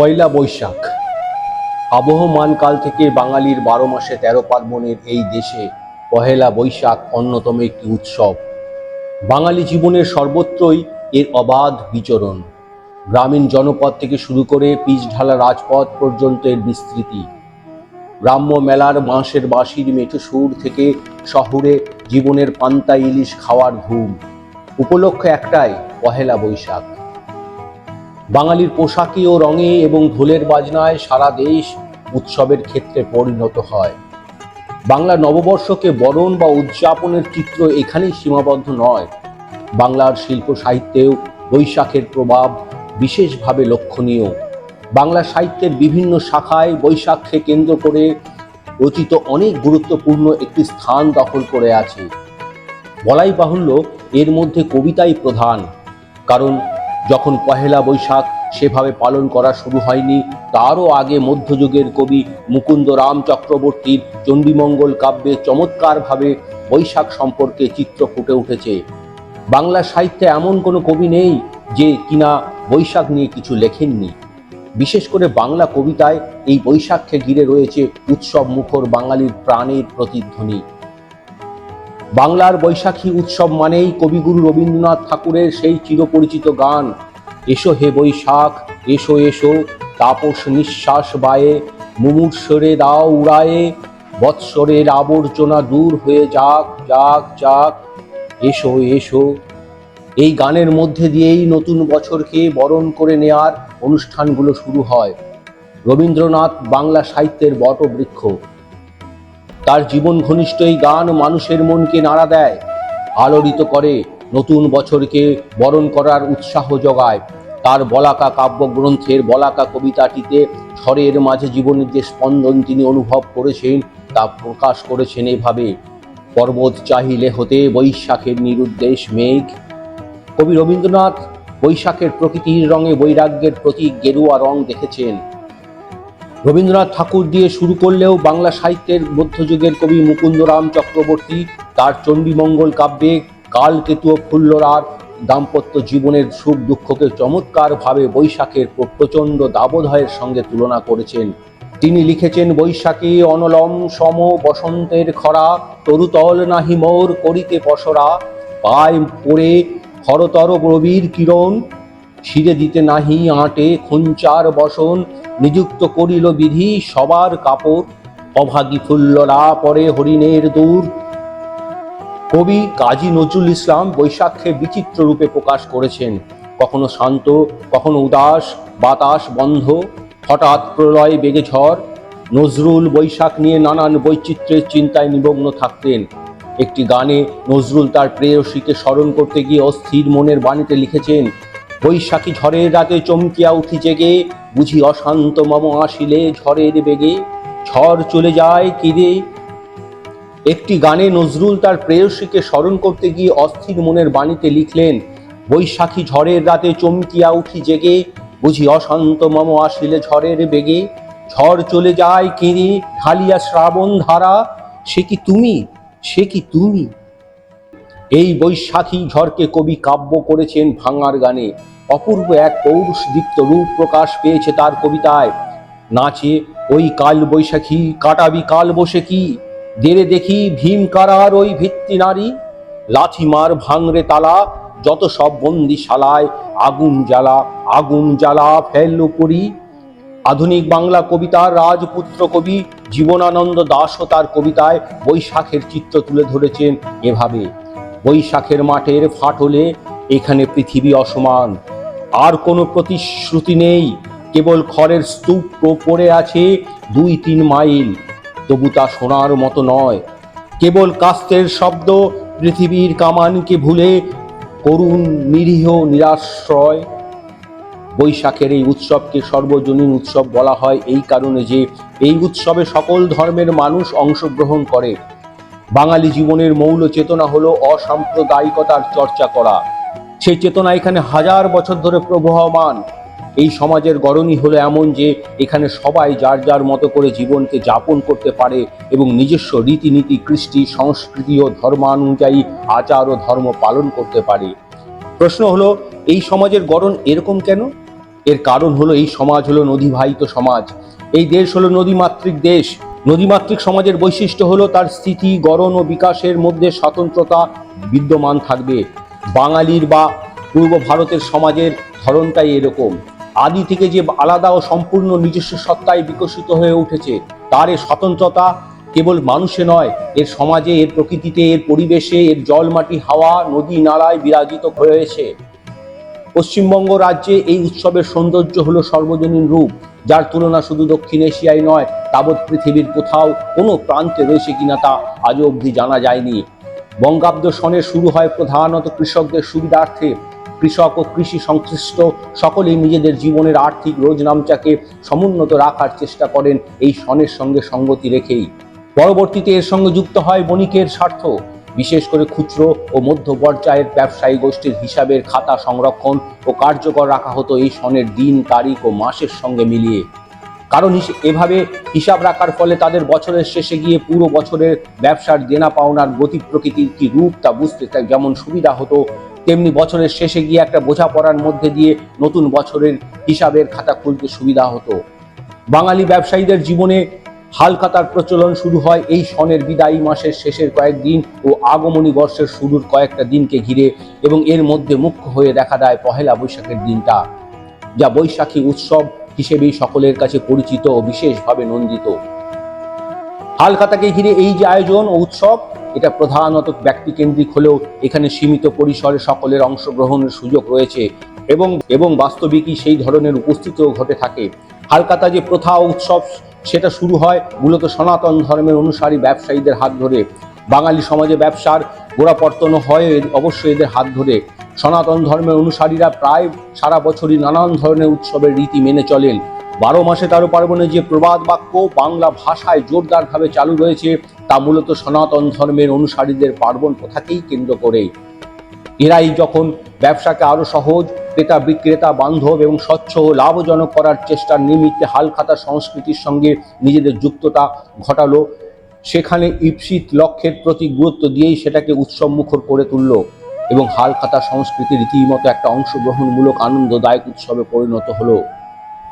পয়লা বৈশাখ। আবহমান কাল থেকে বাঙালির বারো মাসে তেরো পার্বণের এই দেশে পহেলা বৈশাখ অন্যতম একটি উৎসব। বাঙালি জীবনের সর্বত্রই এর অবাধ বিচরণ। গ্রামীণ জনপদ থেকে শুরু করে পিচঢালা রাজপথ পর্যন্ত এর বিস্তৃতি। গ্রাম্য মেলার বাঁশের বাঁশির মেঠো সুর থেকে শহরে জীবনের পান্তা ইলিশ খাওয়ার ধুম। উপলক্ষ একটাই, পহেলা বৈশাখ। বাঙালির পোশাকে ও রঙে এবং ঢোলের বাজনায় সারা দেশ উৎসবের ক্ষেত্রে পরিণত হয়। বাংলা নববর্ষকে বরণ বা উদযাপনের চিত্র এখানেই সীমাবদ্ধ নয়। বাংলার শিল্প সাহিত্যেও বৈশাখের প্রভাব বিশেষভাবে লক্ষণীয়। বাংলা সাহিত্যের বিভিন্ন শাখায় বৈশাখকে কেন্দ্র করে রচিত অনেক গুরুত্বপূর্ণ একটি স্থান দখল করে আছে। বলাই বাহুল্য, এর মধ্যে কবিতাই প্রধান। কারণ যখন পহেলা বৈশাখ সেভাবে পালন করা শুরু হয়নি, তারও আগে মধ্যযুগের কবি মুকুন্দ রাম চক্রবর্তীর চণ্ডীমঙ্গল কাব্যে চমৎকারভাবে বৈশাখ সম্পর্কে চিত্র ফুটে উঠেছে। বাংলা সাহিত্যে এমন কোনো কবি নেই যে কিনা বৈশাখ নিয়ে কিছু লেখেননি। বিশেষ করে বাংলা কবিতায় এই বৈশাখকে ঘিরে রয়েছে উৎসব মুখর বাঙালির প্রাণের প্রতিধ্বনি। বাংলার বৈশাখী উৎসব মানেই কবিগুরু রবীন্দ্রনাথ ঠাকুরের সেই চিরপরিচিত গান। এসো হে বৈশাখ, এসো এসো, তাপস নিঃশ্বাস বায়ে মুমূর্ষরে দাও উড়ায়ে, বৎসরের আবর্জনা দূর হয়ে যাক যাক যাক, এসো এসো। এই গানের মধ্যে দিয়েই নতুন বছরকে বরণ করে নেয়ার অনুষ্ঠানগুলো শুরু হয়। রবীন্দ্রনাথ বাংলা সাহিত্যের বটবৃক্ষ। তার জীবন ঘনিষ্ঠ এই গান মানুষের মনকে নাড়া দেয়। আলোড়িত করে নতুন বছরকে বরণ করার উৎসাহ জোগায়। তার বলাকা কাব্যগ্রন্থের বলাকা কবিতাটিতে ঝড়ের মাঝে জীবনের যে স্পন্দন তিনি অনুভব করেছেন, তা প্রকাশ করেছেন এভাবে। পর্বত চাহিলে হতে বৈশাখের নিরুদ্দেশ মেঘ। কবি রবীন্দ্রনাথ বৈশাখের প্রকৃতির রঙে বৈরাগ্যের প্রতীক গেরুয়া রং দেখেছেন। রবীন্দ্রনাথ ঠাকুর দিয়ে শুরু করলেও বাংলা সাহিত্যের মধ্যযুগের কবি মুকুন্দরাম চক্রবর্তী, তার চণ্ডীমঙ্গল কাব্যে কালকেতু ও ফুল্লরার দাম্পত্য জীবনের সুখ দুঃখকে চমৎকারভাবে বৈশাখের প্রচণ্ড দাবদাহের সঙ্গে তুলনা করেছেন। তিনি লিখেছেন, বৈশাখী অনলম সম বসন্তের খরা, তরুতল নাহি মোর করিতে পসরা পায় পড়ে হরতর রবির কিরণ ছিঁড়ে দিতে নাহি আঁটে খুঞ্চার বসন, নিযুক্ত করিল বিধি, সবার কাপড়, অভাগী ফুল্লরা পরে হরিণের দূর। কবি কাজী নজরুল ইসলাম বৈশাখকে বিচিত্র রূপে প্রকাশ করেছেন। কখনো শান্ত, কখনো উদাস, বাতাস বন্ধ, হঠাৎ প্রলয় বেগে ঝড়। নজরুল বৈশাখ নিয়ে নানান বৈচিত্র্যের চিন্তায় নিমগ্ন থাকতেন। একটি গানে নজরুল তার প্রেয়সীকে স্মরণ করতে গিয়ে অস্থির মনের বাণীতে লিখেছেন বৈশাখী ঝড়ের রাতে চমকিয়া উঠি জেগে, বুঝি অশান্ত মম আসিলে ঝড়ের বেগে। ঝড় চলে যায় কিরে? একটি গানে নজরুল তার প্রেয়সীকে স্মরণ করতে গিয়ে অস্থির মনের বাণীতে লিখলেন, বৈশাখী ঝড়ের রাতে চমকিয়া উঠি জেগে, বুঝি অশান্ত মম আসিলে ঝড়ের বেগে। ঝড় চলে যায় কিরে, ঢালিয়া শ্রাবণ ধারা, সে কি তুমি? সে কি তুমি? এই বৈশাখী ঝড়কে কবি কাব্য করেছেন ভাঙার গানে। অপূর্ব এক পৌরুষদীপ্ত রূপ প্রকাশ পেয়েছে তার কবিতায়। নাচে, ওই কাল বৈশাখী, কাটাবি কাল বসে কি? দেরে দেখি ভীম কারার ওই ভিত্তি নারী। লাথি মার ভাঙরে তালা, যত সব বন্দি শালায় আগুন জ্বালা আগুন জ্বালা ফেল উপরি। আধুনিক বাংলা কবিতার রাজপুত্র কবি জীবনানন্দ দাসও তার কবিতায় বৈশাখের চিত্র তুলে ধরেছেন এভাবে। বৈশাখের মাঠের ফাটলে এখানে পৃথিবী অসমান। আর কোনো প্রতিশ্রুতি নেই, কেবল খড়ের স্তূপ পড়ে আছে দুই তিন মাইল। তবু তা শোনার মতো নয়। কেবল কাস্তের শব্দ পৃথিবীর কামানকে ভুলে করুণ নিরীহ নিরাশ্রয়। বৈশাখের এই উৎসবকে সর্বজনীন উৎসব বলা হয় এই কারণে যে এই উৎসবে সকল ধর্মের মানুষ অংশগ্রহণ করে। বাঙালি জীবনের মৌল চেতনা হলো অসাম্প্রদায়িকতার চর্চা করা। সেই চেতনা এখানে হাজার বছর ধরে প্রবহমান। এই সমাজের গড়নই হলো এমন যে, এখানে সবাই যার যার মতো করে জীবনকে যাপন করতে পারে এবং নিজস্ব রীতিনীতি, কৃষ্টি, সংস্কৃতি ও ধর্মানুযায়ী আচার ও ধর্ম পালন করতে পারে। প্রশ্ন হলো, এই সমাজের গড়ন এরকম কেন? এর কারণ হলো, এই সমাজ হলো নদীবাহিত সমাজ। এই দেশ হলো নদীমাতৃক দেশ। নদীমাতৃক সমাজের বৈশিষ্ট্য হলো তার স্থিতি গড়ন ও বিকাশের মধ্যে স্বতন্ত্রতা বিদ্যমান থাকবে। বাঙালির বা পূর্ব ভারতের সমাজের ধরনটাই এরকম। আদি থেকে যে আলাদা ও সম্পূর্ণ নিজস্ব সত্তায় বিকশিত হয়ে উঠেছে, তার এ স্বতন্ত্রতা কেবল মানুষে নয়, এর সমাজে, এর প্রকৃতিতে, এর পরিবেশে, এর জল, মাটি, হাওয়া, নদী, নালায় বিরাজিত হয়েছে। পশ্চিমবঙ্গ রাজ্যে এই উৎসবের সৌন্দর্য হলো সর্বজনীন রূপ। যার তুলনা শুধু দক্ষিণ এশিয়ায় নয়, তাবৎ পৃথিবীর কোথাও কোনো প্রান্তে রয়েছে কিনা তা আজও অবধি জানা যায়নি। বঙ্গাব্দ সনে শুরু হয় প্রধানত কৃষকদের সুবিধার্থে। কৃষক ও কৃষি সংশ্লিষ্ট সকলেই নিজেদের জীবনের আর্থিক রোজনামচাকে সমুন্নত রাখার চেষ্টা করেন এই সনের সঙ্গে সঙ্গতি রেখেই। পরবর্তীতে এর সঙ্গে যুক্ত হয় বণিকের স্বার্থ। বিশেষ করে খুচরো ও মধ্য পর্যায়ের ব্যবসায়ী গোষ্ঠীর হিসাবের খাতা সংরক্ষণ ও কার্যকর রাখা হতো এই সনের দিন, তারিখ ও মাসের সঙ্গে মিলিয়ে। কারণ এভাবে হিসাব রাখার ফলে তাদের বছরের শেষে গিয়ে পুরো বছরের ব্যবসার দেনা পাওনার গতি প্রকৃতির কি রূপ তা বুঝতে যেমন সুবিধা হতো, তেমনি বছরের শেষে গিয়ে একটা বোঝাপড়ার মধ্যে দিয়ে নতুন বছরের হিসাবের খাতা খুলতে সুবিধা হতো। বাঙালি ব্যবসায়ীদের জীবনে হালখাতার প্রচলন শুরু হয় এই সনের বিদায়ী মাসের শেষের কয়েকদিন ও আগমনী বর্ষের শুরুর কয়েকটা দিনকে ঘিরে এবং এর মধ্যে মুখ্য হয়ে দেখা দেয় পহেলা বৈশাখের দিনটা, যা বৈশাখী উৎসব হিসেবেই সকলের কাছে পরিচিত ও বিশেষভাবে নন্দিত। হালখাতাকে ঘিরে এই যে আয়োজন ও উৎসব, এটা প্রধানত ব্যক্তিকেন্দ্রিক হলেও এখানে সীমিত পরিসরে সকলের অংশগ্রহণের সুযোগ রয়েছে এবং এবং বাস্তবিকই সেই ধরনের উপস্থিতিও ঘটে থাকে। হালকাতা যে প্রথা উৎসব সেটা শুরু হয় মূলত সনাতন ধর্মের অনুসারী ব্যবসায়ীদের হাত ধরে। বাঙালি সমাজে ব্যবসার গোড়াপর্তন হয় অবশ্যই এদের হাত ধরে। সনাতন ধর্মের অনুসারীরা প্রায় সারা বছরই নানান ধরনের উৎসবের রীতি মেনে চলেন। বারো মাসে তেরো পার্বণে যে প্রবাদ বাক্য বাংলা ভাষায় জোরদারভাবে চালু রয়েছে, তা মূলত সনাতন ধর্মের অনুসারীদের পার্বণ প্রথাকেই কেন্দ্র করে এরাই যখন ব্যবসাকে আরও সহজ, ক্রেতা বিক্রেতা, বান্ধব এবং স্বচ্ছ ও লাভজনক করার চেষ্টার নিমিত্তে হালখাতা সংস্কৃতির সঙ্গে নিজেদের যুক্ততা ঘটালো, সেখানে ঈপ্সিত লক্ষ্যের প্রতি গুরুত্ব দিয়েই সেটাকে উৎসব মুখর করে তুলল এবং হালখাতা সংস্কৃতি রীতিমতো একটা অংশগ্রহণমূলক আনন্দদায়ক উৎসবে পরিণত হলো।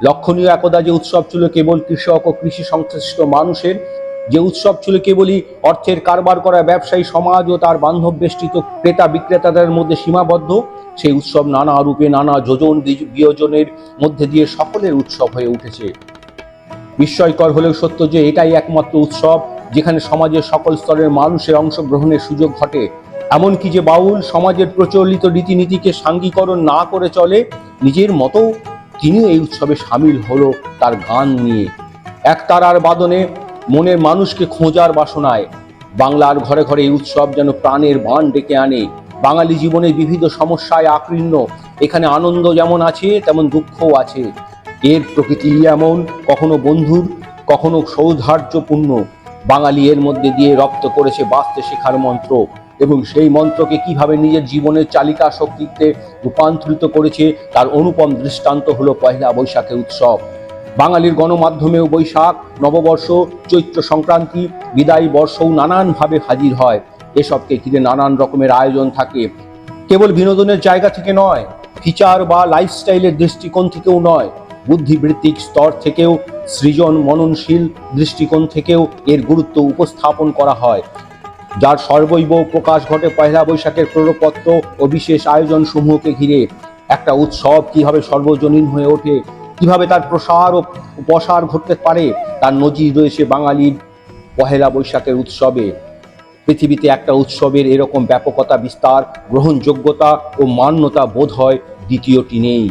লক্ষণীয় একদা যে উৎসব ছিল কেবল কৃষক ও কৃষি সংশ্লিষ্ট মানুষের যে উৎসব ছিল কেবলই অর্থের কারবার করা, ব্যবসায়ী সমাজ ও তার বান্ধব বেষ্টিত ক্রেতা বিক্রেতাদের মধ্যে সীমাবদ্ধ, সেই উৎসব নানা রূপে নানা যোজন বিয়োজনের মধ্যে দিয়ে সকলের উৎসব হয়ে উঠেছে। বিস্ময়কর হলেও সত্য যে এটাই একমাত্র উৎসব, যেখানে সমাজের সকল স্তরের মানুষের অংশগ্রহণের সুযোগ ঘটে। এমনকি যে বাউল সমাজের প্রচলিত রীতিনীতিকে সাঙ্গীকরণ না করে চলে, নিজের মতো তিনিও এই উৎসবে সামিল হলো তার গান নিয়ে। এক তারার বাদনে মনের মানুষকে খোঁজার বাসনায়। বাংলার ঘরে ঘরে এই উৎসব যেন প্রাণের বান ডেকে আনে। বাঙালি জীবনে বিবিধ সমস্যায় আকীর্ণ এখানে আনন্দ যেমন আছে, তেমন দুঃখও আছে। এর প্রকৃতি এমন, কখনো বন্ধুর, কখনো সৌধার্যপূর্ণ বাঙালি এর মধ্যে দিয়ে রপ্ত করেছে বাঁচতে শেখার মন্ত্র। এবং সেই মন্ত্রকে কীভাবে নিজের জীবনের চালিকা শক্তিতে রূপান্তরিত করেছে, তার অনুপম দৃষ্টান্ত হলো পয়লা বৈশাখের উৎসব। বাঙালির গণমাধ্যমেও বৈশাখ, নববর্ষ, চৈত্র সংক্রান্তি, বিদায়ী বর্ষও নানানভাবে হাজির হয়। এসবকে ঘিরে নানান রকমের আয়োজন থাকে। কেবল বিনোদনের জায়গা থেকে নয়, ফিচার বা লাইফস্টাইলের দৃষ্টিকোণ থেকেও নয়, বুদ্ধিবৃত্তিক স্তর থেকেও, সৃজন মননশীল দৃষ্টিকোণ থেকেও এর গুরুত্ব উপস্থাপন করা হয়। যার সর্বৈব প্রকাশ ঘটে পয়লা বৈশাখের প্ররপত্র ও বিশেষ আয়োজন সমূহকে ঘিরে। একটা উৎসব কীভাবে সর্বজনীন হয়ে ওঠে কীভাবে তার প্রসার ও প্রসার ঘটতে পারে, তার নজির রয়েছে বাঙালির পহেলা বৈশাখের উৎসবে। পৃথিবীতে একটা উৎসবের এরকম ব্যাপকতা, বিস্তার, গ্রহণযোগ্যতা ও মান্যতা বোধ হয় দ্বিতীয়টি নেই।